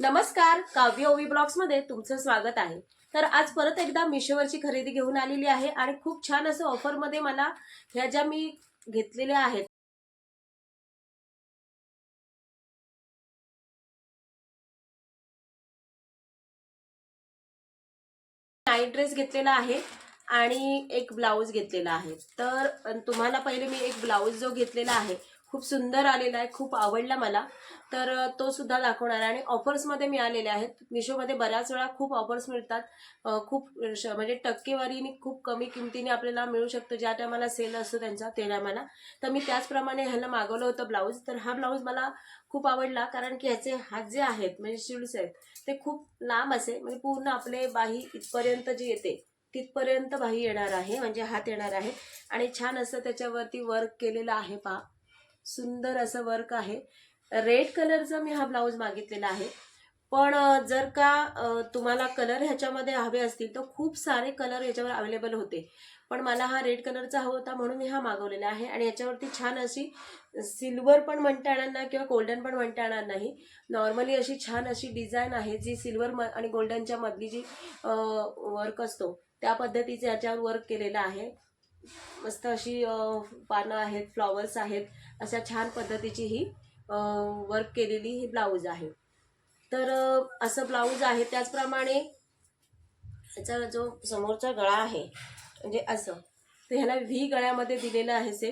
नमस्कार काव्य ओवी ब्लॉग्समध्ये तुमचं स्वागत आहे. तर आज परत एकदा मिशोवरची खरेदी घेऊन आलेली आहे आणि खूप छान असं ऑफरमध्ये मला ह्या ज्या मी घेतलेल्या आहेत नाईट ड्रेस घेतलेला आहे आणि एक ब्लाऊज घेतलेला आहे. तर तुम्हाला पहिले मी एक ब्लाऊज जो घेतलेला आहे खूप सुंदर आलेला आहे खूप आवडला मला. तर तो सुद्धा दाखवणार आहे. आणि ऑफर्समध्ये मिळालेले आहेत. मिशोमध्ये बऱ्याच वेळा खूप ऑफर्स मिळतात. खूप श- म्हणजे टक्केवारीने खूप कमी किमतीने आपल्याला मिळू शकतं. ज्या टायमाला सेल असतो त्यांचा ते टायमाला. तर मी त्याचप्रमाणे ह्याला मागवलं होतं ब्लाऊज तर हा ब्लाऊज मला खूप आवडला. कारण की ह्याचे हात जे आहेत म्हणजे शिल्ड्स आहेत ते खूप लांब असे म्हणजे पूर्ण आपले बाही इथपर्यंत जे येते तिथपर्यंत बाही येणार आहे. म्हणजे हात येणार आहे. आणि छान असं त्याच्यावरती वर्क केलेलं आहे पहा सुंदर असं वर्क आहे. रेड कलरचा मी हा ब्लाऊज मागितलेला आहे. पण जर का तुम्हाला कलर ह्याच्यामध्ये हवे असतील तर खूप सारे कलर याच्यावर अवेलेबल होते. पण मला हा रेड कलरचा हवा होता म्हणून मी हा मागवलेला आहे. आणि याच्यावरती छान अशी सिल्वर पण म्हणता येणार नाही किंवा गोल्डन पण म्हणता येणार नाही. नॉर्मली अशी छान अशी डिझाईन आहे जी सिल्वर म आणि गोल्डनच्या मधली जी वर्क असतो त्या पद्धतीचे याच्यावर वर्क केलेलं आहे. मस्त अशी पानं आहेत फ्लॉवर्स आहेत. अशा छान पद्धतीची ही वर्क केलेली ही ब्लाऊज आहे. तर असं ब्लाऊज आहे. त्याचप्रमाणे ह्याचा जो समोरचा गळा आहे म्हणजे असं तर ह्याला व्ही गळ्यामध्ये दिलेलं आहे से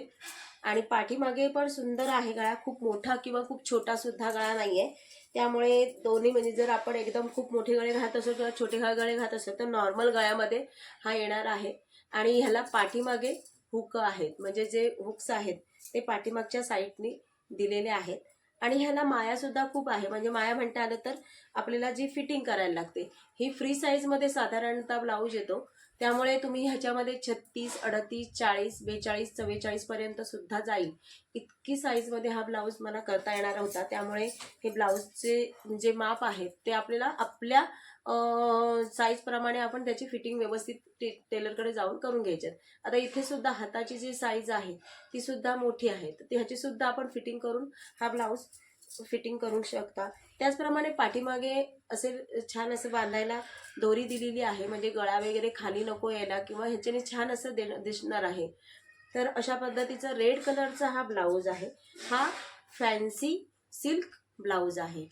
आणि पाठीमागे पण सुंदर आहे गळा. खूप मोठा किंवा खूप छोटा सुद्धा गळा नाही आहे त्यामुळे दोन्ही म्हणजे जर आपण एकदम खूप मोठे गळे घालत असो किंवा छोटे गळे घालत असो तर नॉर्मल गळ्यामध्ये हा येणार आहे. आणि ह्याला पाठीमागे हुक आहेत. म्हणजे जे हुक्स आहेत ते पाठीमागच्या साईडनी दिलेले आहेत. आणि ह्याला माया सुद्धा खूप आहे. म्हणजे माया म्हणता आलं तर आपल्याला जी फिटिंग करायला लागते ही फ्री साईजमध्ये साधारणतः ब्लाऊज येतो. त्यामुळे तुम्ही ह्याच्यामध्ये छत्तीस अडतीस चाळीस बेचाळीस चव्वेचाळीस पर्यंत सुद्धा जाईल. इतकी साईजमध्ये हा ब्लाऊज मला करता येणार होता. त्यामुळे हे ब्लाऊजचे जे माप आहेत ते आपल्याला आपल्या साईजप्रमाणे आपण त्याची फिटिंग व्यवस्थित टे टेलरकडे जाऊन करून घ्यायचे आता इथे सुद्धा हाताची जी साईज आहे ती सुद्धा मोठी आहे. तर ती ह्याची सुद्धा आपण फिटिंग करून हा ब्लाऊज फिटिंग करू शकता. त्याचप्रमाणे पाठीमागे असे छान असं बांधायला दोरी दिलेली आहे. म्हणजे गळा वगैरे खाली नको यायला किंवा ह्याच्याने छान असं दे दिसणार आहे. तर अशा पद्धतीचा रेड कलरचा हा ब्लाऊज आहे. हा फॅन्सी सिल्क ब्लाऊज आहे.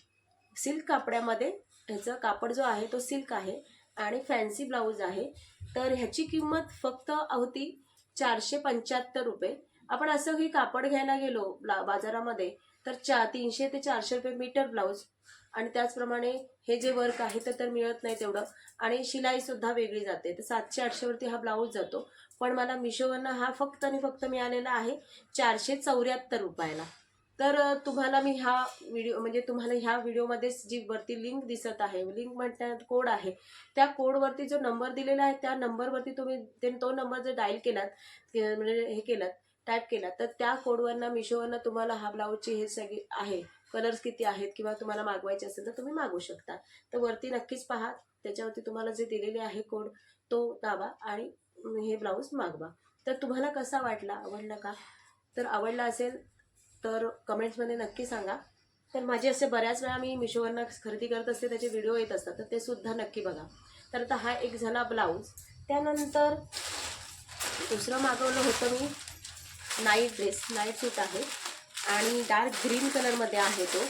सिल्क कापड्यामध्ये ह्याचा कापड जो आहे तो सिल्क आहे आणि फॅन्सी ब्लाऊज आहे. तर ह्याची किंमत फक्त होती चारशे पंच्याहत्तर रुपये. आपण असं ही कापड घ्यायला गेलो ब्ला बाजारामध्ये तर चा तीनशे ते चारशे रुपये मीटर ब्लाऊज. आणि त्याचप्रमाणे हे जे वर्क आहे तर तर मिळत नाही तेवढं. आणि शिलाई सुद्धा वेगळी जाते. तर सातशे आठशेवरती हा ब्लाऊज जातो. पण मला मिशोवरनं हा फक्त आणि फक्त मिळालेला आहे चारशे चौऱ्याहत्तर रुपयाला. तर तुम्हाला मी ह्या व्हिडिओ म्हणजे तुम्हाला ह्या व्हिडिओमध्येच जी वरती लिंक दिसत आहे लिंक म्हणतात कोड आहे त्या कोडवरती जो नंबर दिलेला आहे त्या नंबरवरती तुम्ही ते तो नंबर जर डायल केलात म्हणजे हे केलात टाईप केला तर त्या कोडवरनं मिशोवरनं तुम्हाला हा ब्लाऊजची हे सगळी आहे कलर्स किती आहेत किंवा तुम्हाला मागवायचे असेल तर तुम्ही मागवू शकता. तर वरती नक्कीच पहा त्याच्यावरती तुम्हाला जे दिलेले आहे कोड तो दाबा आणि हे ब्लाऊज मागवा. तर तुम्हाला कसा वाटला? आवडला का? तर आवडला असेल तर कमेंट्समध्ये नक्की सांगा. तर माझे असे बऱ्याच वेळा मी मिशोवरनं खरेदी करत असते त्याचे व्हिडिओ येत असतात तर ते सुद्धा नक्की बघा. तर आता हा एक झाला ब्लाऊज त्यानंतर दुसरं मागवलं होतं मी नाईट ड्रेस नाईट सूट आहे. आणि डार्क ग्रीन कलरमध्ये आहे तो.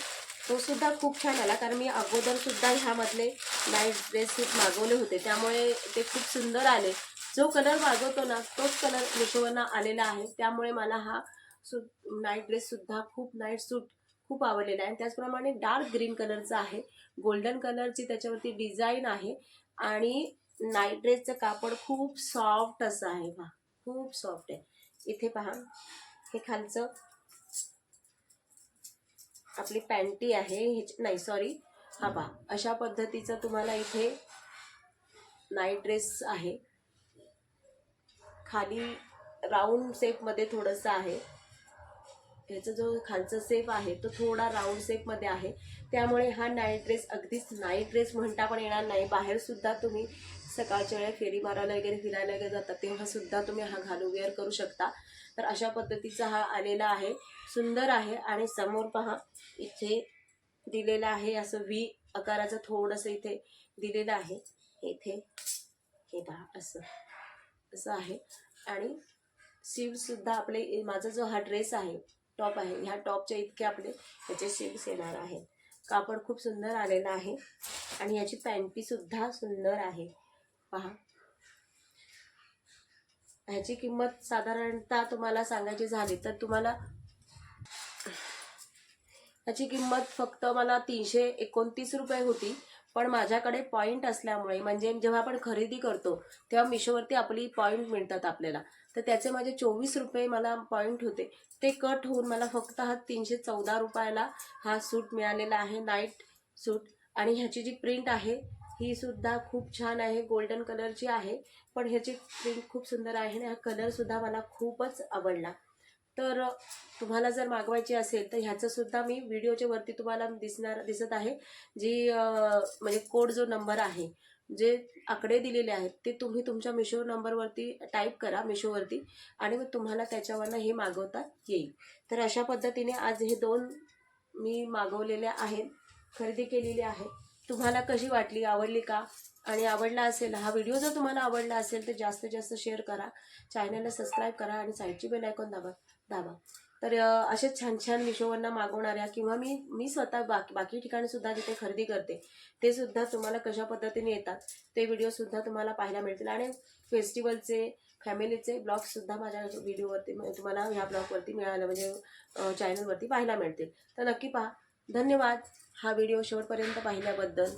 तो सुद्धा खूप छान आला कारण मी अगोदरसुद्धा ह्यामधले नाईट ड्रेस सूट मागवले होते. त्यामुळे ते खूप सुंदर आले. जो कलर मागवतो ना तोच कलर मिशोवरनं आलेला आहे. त्यामुळे मला हा सु नाईट ड्रेससुद्धा खूप नाईट सूट खूप आवडलेला आहे. आणि त्याचप्रमाणे डार्क ग्रीन कलरचा आहे. गोल्डन कलरची त्याच्यावरती डिझाईन आहे. आणि नाईट ड्रेसचं कापड खूप सॉफ्ट असं आहे. वा खूप सॉफ्ट आहे. इथे पहा. हे खालचं आपली पॅन्टी आहे. ह्याची नाही सॉरी हा पहा. अशा पद्धतीचं तुम्हाला इथे नाईट ड्रेस आहे. खाली राऊंड सेपमध्ये थोडंसं आहे. ह्याचा जो खालचा सेप आहे तो थोडा राऊंड सेपमध्ये आहे. त्यामुळे हा नाईट ड्रेस अगदीच नाईट ड्रेस म्हणता पण येणार नाही. बाहेरसुद्धा तुम्ही सकाळच्या वेळेला फेरी मारायला वगैरे फिरायला वगैरे जातात तेव्हासुद्धा तुम्ही हा घालू वेअर करू शकता. तर अशा पद्धतीचा हा आलेला आहे. सुंदर आहे आणि समोर पहा इथे दिलेलं आहे असं व्ही आकाराचं थोडंसं इथे दिलेलं आहे. इथे हे पहा असं असं आहे. आणि शिवसुद्धा आपले माझा जो हा ड्रेस आहे टॉप आहे ह्या टॉपच्या इतके आपले त्याचे सीव्स येणार आहेत. कापड खूप सुंदर आलेलं आहे. आणि याची पॅन्टीसुद्धा सुंदर आहे. पहा. ह्याची किंमत साधारणतः तुम्हाला सांगायची झाली तर तुम्हाला ह्याची किंमत फक्त मला तीनशे एकोणतीस रुपये होती. पण माझ्याकडे पॉईंट असल्यामुळे म्हणजे जेव्हा आपण खरेदी करतो तेव्हा मिशोवरती आपली पॉईंट मिळतात आपल्याला. तर त्याचे माझे चोवीस रुपये मला पॉईंट होते. ते कट होऊन मला फक्त हा तीनशे चौदा रुपयाला हा सूट मिळालेला आहे नाईट सूट आणि ह्याची जी प्रिंट आहे ही सुद्धा खूप छान आहे गोल्डन कलरची आहे. पण ह्याची प्रिंट खूप सुंदर आहे आणि हा कलरसुद्धा मला खूपच आवडला. तर तुम्हाला जर मागवायची असेल तर ह्याचंसुद्धा मी व्हिडिओच्या वरती तुम्हाला दिसणार दिसत आहे. जी म्हणजे कोड जो नंबर आहे जे आकडे दिलेले आहेत ते तुम्ही तुमच्या मिशो नंबरवरती टाईप करा मिशोवरती आणि मग तुम्हाला त्याच्यावरनं हे मागवता येईल. तर अशा पद्धतीने आज हे दोन मी मागवलेले आहेत खरेदी केलेली आहे तुम्हाला कशी वाटली आवडली का? आणि आवडला असेल हा व्हिडिओ जर तुम्हाला आवडला असेल तर जास्तीत जास्त शेअर करा. चॅनलला सबस्क्राईब करा आणि साईडची बेल आयकॉन दाबा दाबा. तर असेच छान छान मिशोवरनं मागवणाऱ्या किंवा मी मी स्वतः बाकी बाकी ठिकाणी सुद्धा जिथे खरेदी करते ते सुद्धा तुम्हाला कशा पद्धतीने येतात ते व्हिडिओसुद्धा तुम्हाला पाहायला मिळतील. आणि फेस्टिवलचे फॅमिलीचे ब्लॉग्ससुद्धा माझ्या व्हिडिओवरती म्हणजे तुम्हाला ह्या ब्लॉगवरती मिळालं म्हणजे चॅनलवरती पाहायला मिळतील. तर नक्की पहा. धन्यवाद. हा व्हिडिओ शेवटपर्यंत पाहिल्याबद्दल